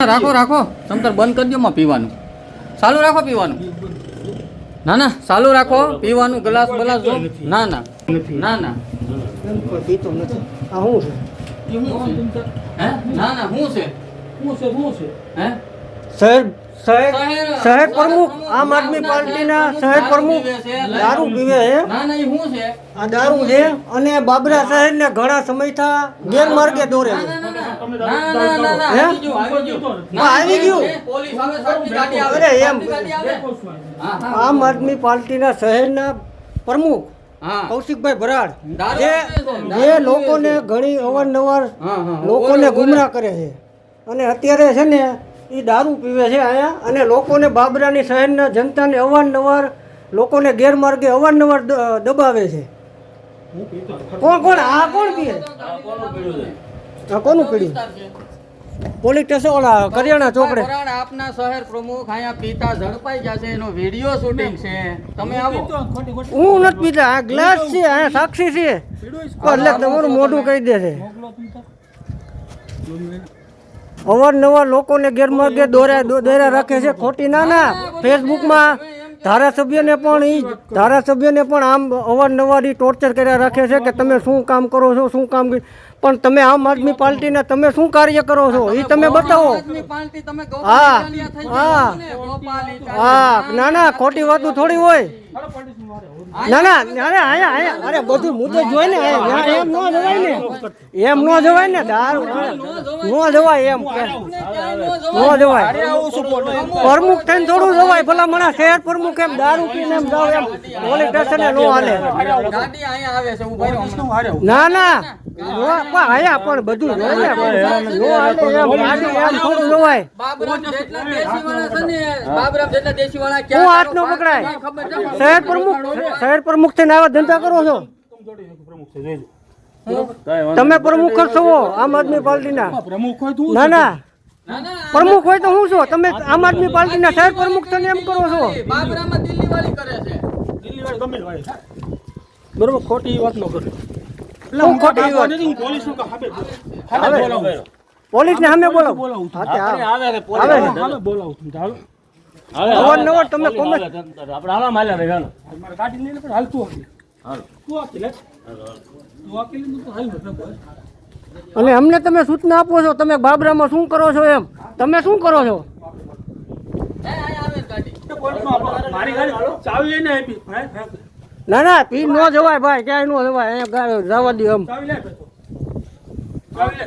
રાખો રાખો. તમતાર બંધ કરી દો માં પીવાનું. ચાલુ રાખો પીવાનું. ના ના ચાલુ રાખો પીવાનું ગ્લાસ બલાસ જો. ના ના. ના ના. પીતો નથી આ શું છે ઈ હું? છે? હે ના ના હું છે? હે? શહેર શહેર શહેર- શહેર પ્રમુખ આમ આદમી પાર્ટીના શહેર પ્રમુખ દારૂ પીવે છે ના ના ઈ હું છે? આ દારૂ છે અને બાબરા શહેરને ઘણા સમયથી ગેરમાર્ગે દોરે છે? આવી ગયું અરે, એમ. આમ આદમી પાર્ટીના શહેરના પ્રમુખ કૌશિકભાઈ ભરાડ જે જે લોકોને ઘણી અવારનવાર હા હા. લોકોને. ગુમરાહ કરે છે. અને અત્યારે છે ને એ દારૂ પીવે છે અહીંયા. અને લોકોને બાબરાની શહેરના જનતાને અવારનવાર લોકોને ગેરમાર્ગે અવારનવાર દબાવે છે. કોણ કોણ? આ કોણ પીએ આ કોનું પીડ્યું? પોલીસ સ્ટેશન ઓલા કરિયાણા ચોકડે આપના શહેર પ્રમુખ અહીંયા પીતા ઝડપાઈ જશે એનો વીડિયો શૂટિંગ છે. તમે આવો. હું નથી પીતા આ ગ્લાસ છે આ સાક્ષી છે. એટલે તમારું મોઢું કહી દે છે. અવારનવાર લોકોને ગેરમાર્ગે દોર્યા દો- દોર્યા રાખે છે ખોટી ના ના. ફેસબુકમાં ધારાસભ્યને પણ એ ધારાસભ્યને પણ આમ અવારનવાર એ ટોર્ચર કર્યા રાખે છે કે તમે શું કામ કરો છો શું કામ પણ તમે આમ આદમી પાર્ટીના તમે શું કાર્ય કરો છો? એ તમે બતાવો. હા, હા. હા ના ના ખોટી વાતું થોડી હોય. ના ના ના આયા આયા અરે બધું મુદ્દે જોઈ ને એમ ન જવાય ને. એમ ન જવાય ને દારૂ. ન જવાય એમ ન જવાય. પ્રમુખ થઈને થોડું જવાય. ભલા મને શહેર પ્રમુખ એમ દારૂ પીને એમ જાવ એમ. પોલીસ સ્ટેશને નો હાલે. અહીંયા. ના ના. નો પણ બધું જવાય બાબરામ જેટલા દેશીવાળા છે ને, બાબરામ જેટલા દેશીવાળા હું ક્યાં હાથ નો તારો પકડાય. ભાગ ખબર છે? શહેર પ્રમુખ શહેર પ્રમુખ થઈને આવા ધંધા કરો છો? તમે પ્રમુખ જ છો આમ આદમી પાર્ટીના. ના ના. ના, ના, પ્રમુખ હોય તો હું છો. તમે આમ આદમી પાર્ટીના શહેર પ્રમુખ થઈને એમ કરો છો. બાબરામાં દિલ્હીવાળી કરે છે. બરોબર ખોટી વાત ન કરો. હું ખોટી વાત પોલીસનું હાબે પોલીસ ને સામે બોલો બોલાવું. આવે. છું ચાલો તમે કોમેન્ટ આપણે હાલા માલ્યા રહે મારે ગાડી લઈને પણ હાલતું હતી તું આપી લે. તું આપી લે તો હાલ નથી અને અમને તમે સૂચના આપો છો તમે બાબરામાં શું કરો છો એમ? તમે શું કરો છો? મારી ગાડી ચાવી લઈને આપી. ના ના પી ન જવાય ભાઈ ક્યાંય ન જવાય અહીંયા જવા દે એમ.